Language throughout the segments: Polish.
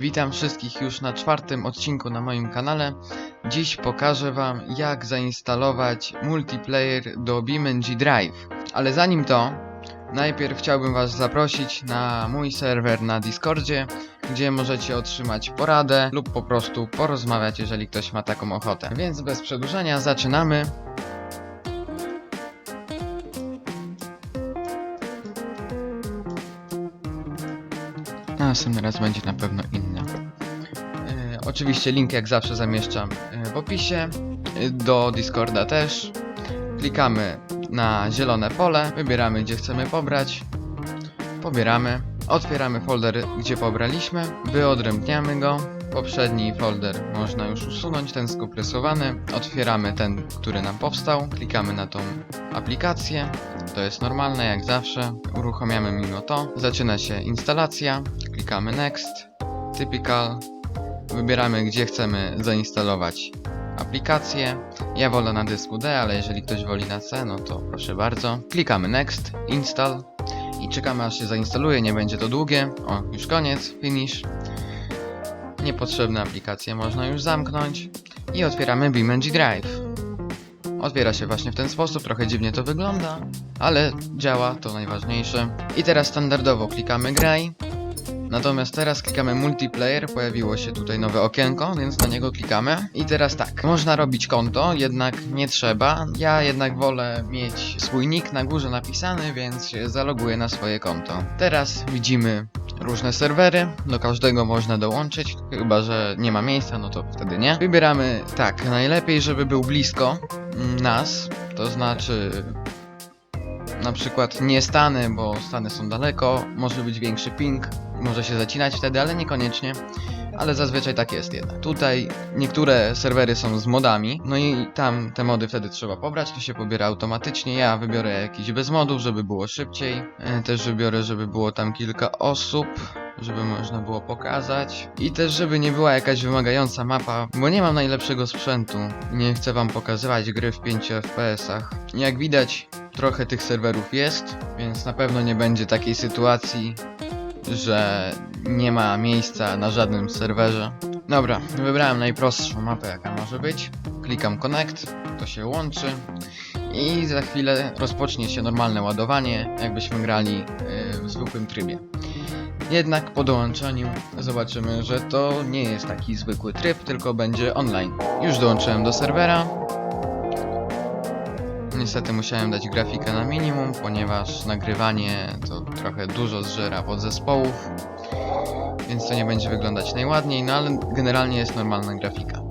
Witam wszystkich już na czwartym odcinku na moim kanale. Dziś pokażę wam jak zainstalować multiplayer do BeamNG Drive. Ale zanim to, najpierw chciałbym was zaprosić na mój serwer na Discordzie, gdzie możecie otrzymać poradę lub po prostu porozmawiać, jeżeli ktoś ma taką ochotę. Więc bez przedłużania zaczynamy. A następny raz będzie na pewno inny. E, oczywiście link jak zawsze zamieszczam e, w opisie. E, do Discorda też. Klikamy na zielone pole, wybieramy gdzie chcemy pobrać. Pobieramy. Otwieramy folder gdzie pobraliśmy. Wyodrębniamy go. Poprzedni folder można już usunąć, ten skopresowany. Otwieramy ten, który nam powstał. Klikamy na tą aplikację. To jest normalne jak zawsze. Uruchamiamy mimo to. Zaczyna się instalacja. Klikamy next. Typical. Wybieramy gdzie chcemy zainstalować aplikację. Ja wolę na dysku D, ale jeżeli ktoś woli na C, no to proszę bardzo. Klikamy next, install i czekamy aż się zainstaluje, nie będzie to długie. O, już koniec, finish. Niepotrzebne aplikacje można już zamknąć i otwieramy BeamNG Drive. Otwiera się właśnie w ten sposób, trochę dziwnie to wygląda, ale działa, to najważniejsze. I teraz standardowo klikamy graj. Natomiast teraz klikamy multiplayer, pojawiło się tutaj nowe okienko, więc na niego klikamy. I teraz tak, można robić konto, jednak nie trzeba. Ja jednak wolę mieć swój nick na górze napisany, więc zaloguję na swoje konto. Teraz widzimy różne serwery, do każdego można dołączyć, chyba że nie ma miejsca, no to wtedy nie. Wybieramy tak, najlepiej żeby był blisko nas, to znaczy na przykład nie Stany, bo Stany są daleko, może być większy ping, może się zacinać wtedy, ale niekoniecznie. Ale zazwyczaj tak jest jednak. Tutaj niektóre serwery są z modami, no i tam te mody wtedy trzeba pobrać, to się pobiera automatycznie. Ja wybiorę jakiś bez modów, żeby było szybciej. E, Też wybiorę, żeby było tam kilka osób, żeby można było pokazać. I też, żeby nie była jakaś wymagająca mapa, bo nie mam najlepszego sprzętu. Nie chcę wam pokazywać gry w 5 FPS-ach. Jak widać, trochę tych serwerów jest, więc na pewno nie będzie takiej sytuacji, że nie ma miejsca na żadnym serwerze. Dobra, wybrałem najprostszą mapę jaka może być. Klikam connect, to się łączy i za chwilę rozpocznie się normalne ładowanie, jakbyśmy grali yy, w zwykłym trybie. Jednak po dołączeniu zobaczymy, że to nie jest taki zwykły tryb, tylko będzie online. Już dołączyłem do serwera. Niestety musiałem dać grafikę na minimum, ponieważ nagrywanie to trochę dużo zżera podzespołów, więc to nie będzie wyglądać najładniej, no ale generalnie jest normalna grafika.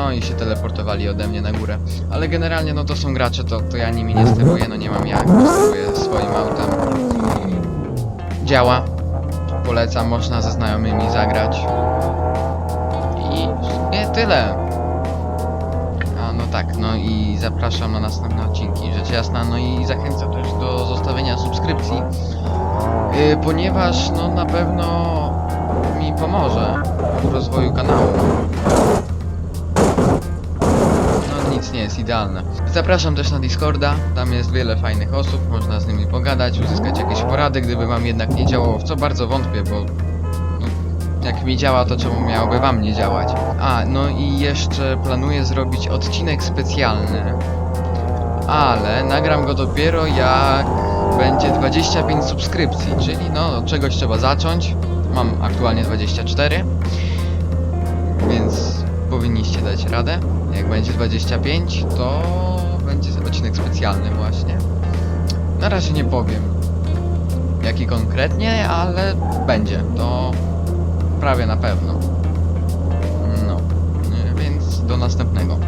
No i się teleportowali ode mnie na górę. Ale generalnie no to są gracze, to, to ja nimi nie steruję, no nie mam jak, steruję swoim autem. Działa. Polecam, można ze znajomymi zagrać. I sumie tyle. A no tak, no i zapraszam na następne odcinki, rzecz jasna, no i zachęcam też do zostawienia subskrypcji, yy, ponieważ no na pewno mi pomoże w rozwoju kanału. Nic nie jest idealne. Zapraszam też na Discorda, tam jest wiele fajnych osób, można z nimi pogadać, uzyskać jakieś porady, gdyby wam jednak nie działało, w co bardzo wątpię, bo no, jak mi działa, to czemu miałoby wam nie działać? A, no i jeszcze planuję zrobić odcinek specjalny, ale nagram go dopiero jak będzie 25 subskrypcji, czyli no od czegoś trzeba zacząć. Mam aktualnie 24, więc powinniście dać radę. Jak będzie 25, to będzie odcinek specjalny właśnie. Na razie nie powiem jaki konkretnie, ale będzie. To prawie na pewno. No, y, więc do następnego.